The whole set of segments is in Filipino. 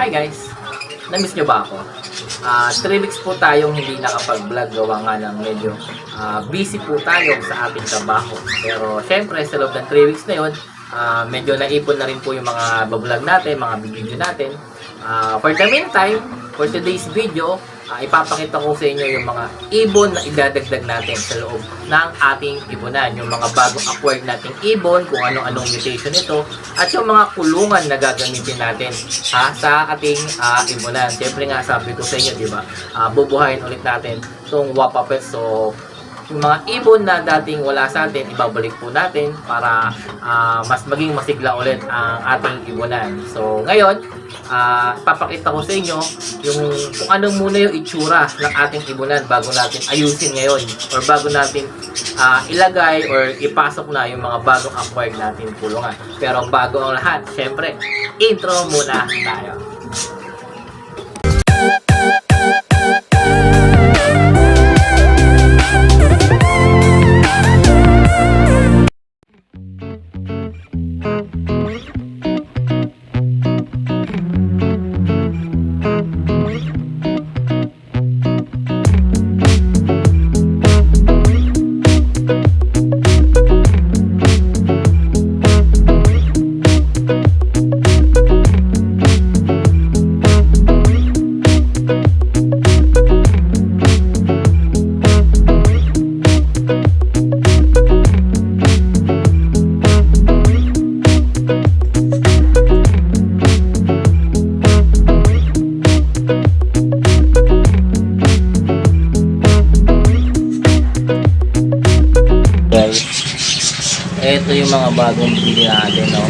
Hi guys! Namiss nyo ba ako? Ah, 3 weeks po tayong hindi nakapag-vlog gawa nga ng medyo ah, busy po tayo sa ating trabaho. Pero syempre sa loob ng 3 weeks na yun, ah, medyo naipon na rin po yung mga vlog natin, mga video natin. Ah, for the meantime, for today's video, ah, ipapakita ko sa inyo yung mga ibon na idadagdag natin sa loob ng ating ibonan. Yung mga bagong acquired nating ibon, kung ano-anong mutation ito, at yung mga kulungan na gagamitin natin ha, sa ating ah, ibonan. Siyempre nga, sabi ko sa inyo, di ba, ah, bubuhayin ulit natin itong Wapapet. So, yung mga ibon na dating wala sa atin, ibabalik po natin para ah, mas maging masigla ulit ang ating ibonan. So, ngayon, ah, papakita ko sa inyo yung kung ano muna yung itsura ng ating ibonan bago natin ayusin ngayon or bago natin ah, ilagay or ipasok na yung mga bagong acquired natin pulungan. Pero bago ang lahat, syempre, intro muna tayo. Mga bagong bili natin, no?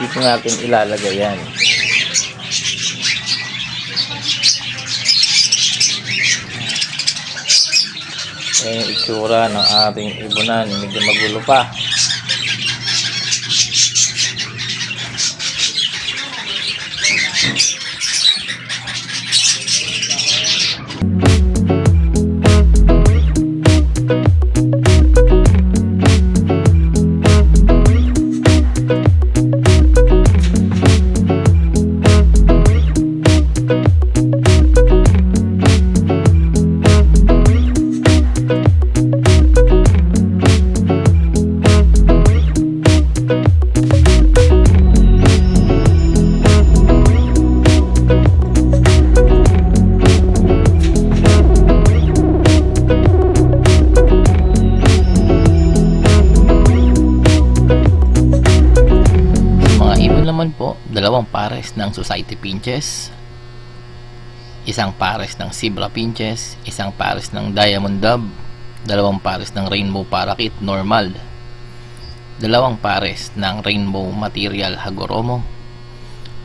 Dito natin ilalagay yan. Ayan yung itsura ng ating ibunan. Medyo magulo pa. Dalawang pares ng Society Pinches, isang pares ng Zebra Pinches, isang pares ng Diamond Dove, dalawang pares ng Rainbow Parakeet Normal, dalawang pares ng Rainbow Material Hagoromo,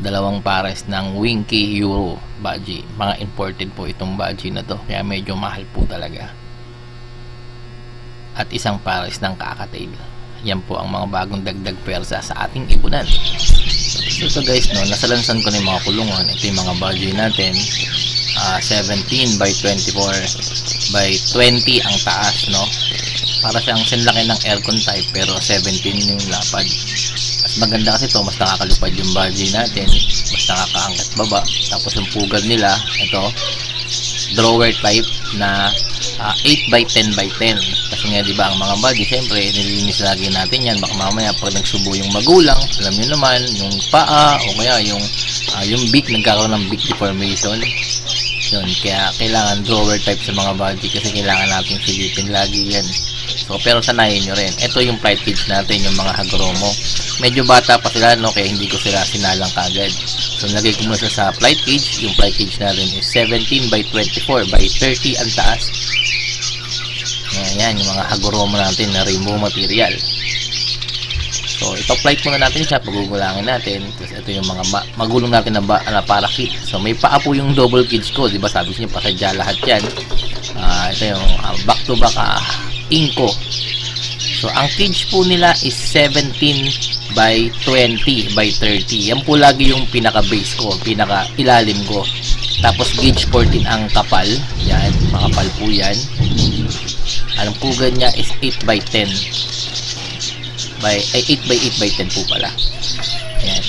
dalawang pares ng Winky Euro Baji. Mga imported po itong Baji na to, kaya medyo mahal po talaga. At isang pares ng Kakatail. Yan po ang mga bagong dagdag pwersa sa ating ipunan. So ito guys, no, nasalansan ko na yung mga kulungan. Ito yung mga budget natin. Ah, 17 by 24 by 20 ang taas, no? Para siyang sinlaki ng aircon type pero 17 yung lapad. Mas maganda kasi to mas nakakalupad yung budget natin. Mas nakakaangkat baba. Tapos yung pugal nila, ito, drawer type na ah, 8 by 10 by 10 kasi nga di ba ang mga body syempre nililinis lagi natin yan. Baka mamaya pag nagsubo yung magulang alam nyo naman yung paa o kaya yung ah, yung beak nagkakaroon ng beak deformation. Yun kaya kailangan drawer type sa mga body kasi kailangan natin silipin lagi yan. So pero sanayin nyo rin. Ito yung flight cage natin yung mga hagromo medyo bata pa sila no kaya hindi ko sila sinalang kagad. So, nagay ko muna sa flight cage. Yung flight cage natin is 17 by 24 by 30 ang taas. Ayan, yan, yung mga hagoromo natin na rainbow material. So, ito flight muna natin siya, pagugulangin natin. Tapos, ito yung mga ma- magulong natin na, ba- na parakit. So, may paa po yung double cage ko. Di ba sabi niyo, pasadya lahat yan. Ah, ito yung back-to-back ah, inko. So, ang cage po nila is 17 by 20 by 30. Yan po lagi yung pinaka-base ko, pinaka-ilalim ko. Tapos gauge 14 ang kapal. Yan, makapal po yan. Ang pugad niya is 8 by 10 by ay 8 by 8 by 10 po pala. Ayan.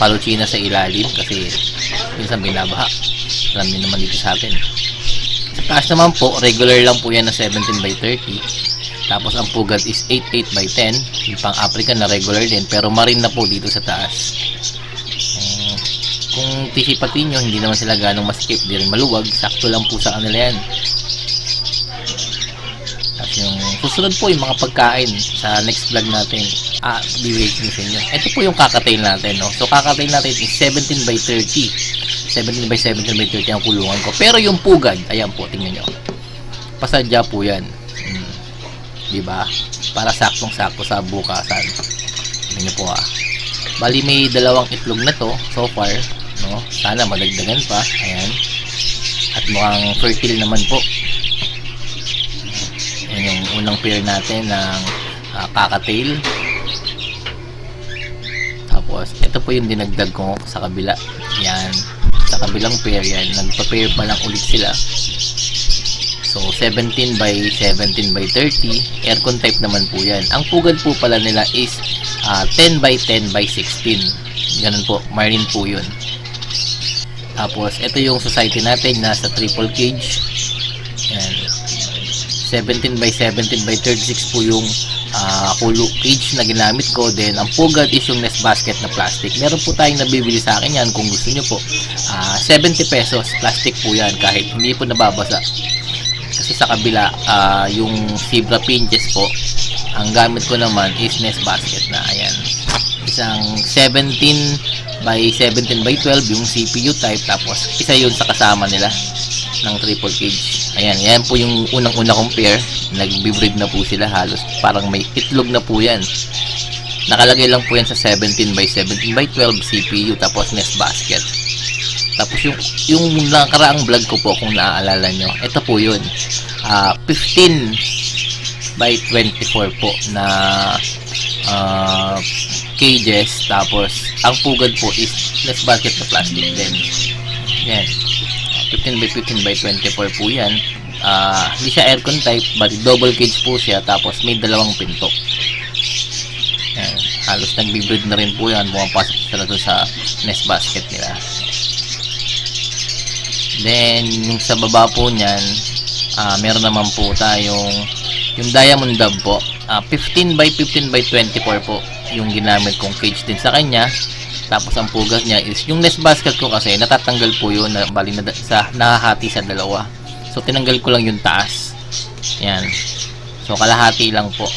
Paluchina sa ilalim kasi minsan binabaha. Alam niyo naman dito sa atin. Sa taas naman po, regular lang po yan na 17 by 30. Tapos ang pugad is 8 8 by 10. Yung pang African na regular din pero marine na po dito sa taas. Kung tisipatin nyo, hindi naman sila ganong masikip, di rin maluwag. Sakto lang po sa kanila yan. Susunod po yung mga pagkain sa next vlog natin. Ah, bibigay ko sa inyo. Ito po yung kakatail natin, no? So, kakatail natin is 17 by 30. 17 by 17 by 30 ang kulungan ko. Pero yung pugad, ayan po, tingnan nyo. Pasadya po yan. Hmm. Di ba? Para saktong-sakto sa bukasan. Tingnan nyo po ah. Bali may dalawang itlog na to so far, no? Sana madagdagan pa. Ayan. At mukhang fertile naman po. Unang pair natin ng uh, kakatail. Tapos, ito po yung dinagdag ko sa kabila. Yan. Sa kabilang pair yan. Nagpa-pair pa lang ulit sila. So, 17 by 17 by 30. Aircon type naman po yan. Ang pugad po pala nila is ah, 10 by 10 by 16. Ganun po. Marine po yun. Tapos, ito yung society natin. Nasa triple cage. Yan. 17 by 17 by 36 po yung ah, kulo cage na ginamit ko. Then, ang pugad is yung nest basket na plastic. Meron po tayong nabibili sa akin yan kung gusto nyo po. Ah, 70 pesos. Plastic po yan kahit hindi po nababasa. Kasi sa kabila, ah, yung zebra pinches po, ang gamit ko naman is nest basket na. Ayan. Isang 17 by 17 by 12 yung CPU type. Tapos, isa yun sa kasama nila ng triple cage. Ayan, yan po yung unang-una kong pair. Nagbe-breed na po sila halos. Parang may itlog na po yan. Nakalagay lang po yan sa 17 by 17 by 12 CPU tapos nest basket. Tapos yung yung nakaraang vlog ko po kung naaalala nyo, ito po yun. Ah, 15 by 24 po na ah, cages tapos ang pugad po is nest basket na plastic din. Yan. 15 by 15 by 24 po yan. Ah, hindi siya aircon type, but double cage po siya, tapos may dalawang pinto. Yan. Halos nagbe-breed na rin po yan, pumapasok sila doon sa nest basket nila. Then, yung sa baba po niyan, ah, meron naman po tayong yung diamond dove po. Ah, 15 by 15 by 24 po yung ginamit kong cage din sa kanya. Tapos ang pugas niya is yung nest basket ko kasi natatanggal po yun na bali na sa nahahati sa dalawa. So tinanggal ko lang yung taas. Yan. So kalahati lang po.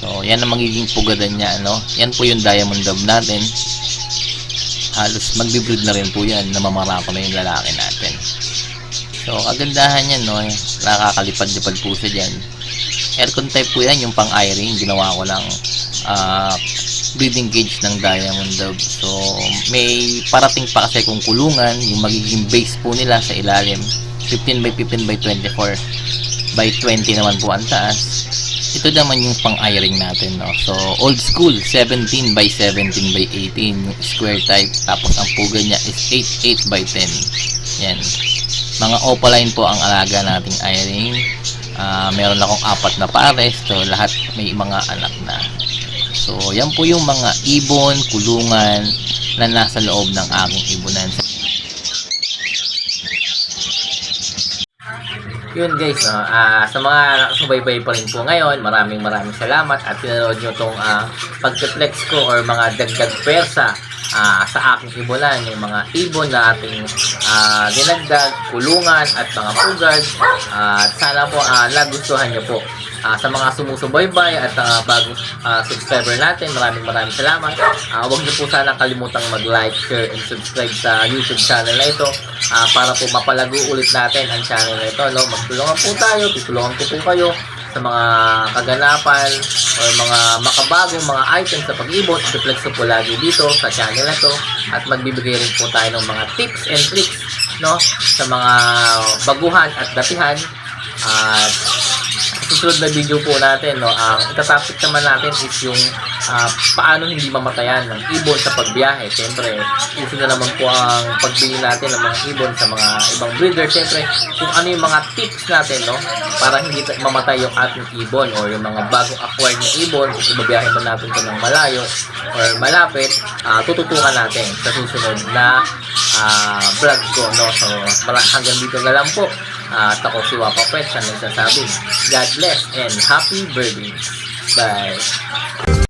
So yan ang magiging pugadan niya no. Yan po yung diamond dove natin. Halos magbi-breed na rin po yan na mamarako na yung lalaki natin. So kagandahan yan no. Nakakalipad-lipad po siya dyan. Aircon type po yan yung pang iring. Ginawa ko lang ah breeding cage ng Diamond Dove. So, may parating pa kasi kung kulungan, yung magiging base po nila sa ilalim. 15 by 15 by 24 by 20 naman po ang taas. Ito naman yung pang-iring natin, no? So, old school, 17 by 17 by 18, yung square type. Tapos, ang puga niya is 8 8 by 10. Yan. Mga opaline po ang alaga nating iring. Ah, meron akong apat na pares. So, lahat may mga anak na. So, yan po yung mga ibon, kulungan na nasa loob ng aking ibunan. Yun guys, no? Ah, sa mga nakasubaybay pa rin po ngayon, maraming maraming salamat at pinanood nyo itong uh, pagka-flex ko or mga dagdag persa ah, sa aking ibunan, yung mga ibon na ating ah, dinagdag, kulungan at mga pugad. Ah, at sana po ah, nagustuhan nyo po. Ah, sa mga sumusubaybay at uh, bagong ah, subscriber natin, maraming maraming salamat. Ah, huwag niyo po sana kalimutang mag-like, share, and subscribe sa YouTube channel na ito ah, para po mapalago ulit natin ang channel na ito. No? Magtulungan po tayo, tutulungan ko po kayo sa mga kaganapan o mga makabagong mga items sa pag-ibon. I-flex ko po lagi dito sa channel na to at magbibigay rin po tayo ng mga tips and tricks no sa mga baguhan at datihan at susunod na video po natin, no, ang itatopic naman natin is yung ah, paano hindi mamatayan ng ibon sa pagbiyahe. Siyempre, uso na naman po ang pagbili natin ng mga ibon sa mga ibang breeder. Siyempre, kung ano yung mga tips natin, no, para hindi ta- mamatay yung ating ibon or yung mga bagong acquired na ibon, kung ibabiyahe man natin ito ng malayo or malapit, ah, tututukan natin sa susunod na ah, vlog ko, no. So, hanggang dito na lang po. At ako si Wapa Pet, siya nagsasabi, God bless and happy birthday. Bye!